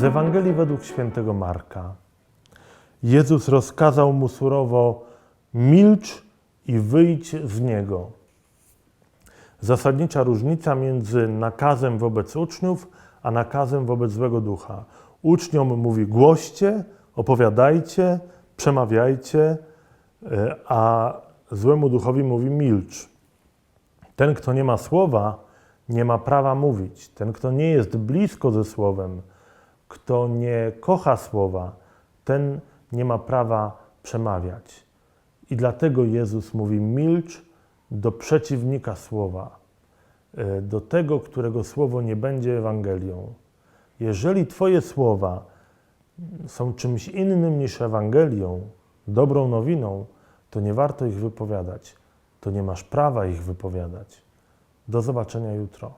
Z Ewangelii według świętego Marka. Jezus rozkazał mu surowo: milcz i wyjdź z niego. Zasadnicza różnica między nakazem wobec uczniów, a nakazem wobec złego ducha. Uczniom mówi: głoście, opowiadajcie, przemawiajcie, e, a złemu duchowi mówi: milcz. Ten, kto nie ma słowa, nie ma prawa mówić. Ten, kto nie jest blisko ze słowem, kto nie kocha słowa, ten nie ma prawa przemawiać. I dlatego Jezus mówi: milcz do przeciwnika słowa, e, do tego, którego słowo nie będzie Ewangelią. Jeżeli Twoje słowa są czymś innym niż Ewangelią, dobrą nowiną, to nie warto ich wypowiadać. To nie masz prawa ich wypowiadać. Do zobaczenia jutro.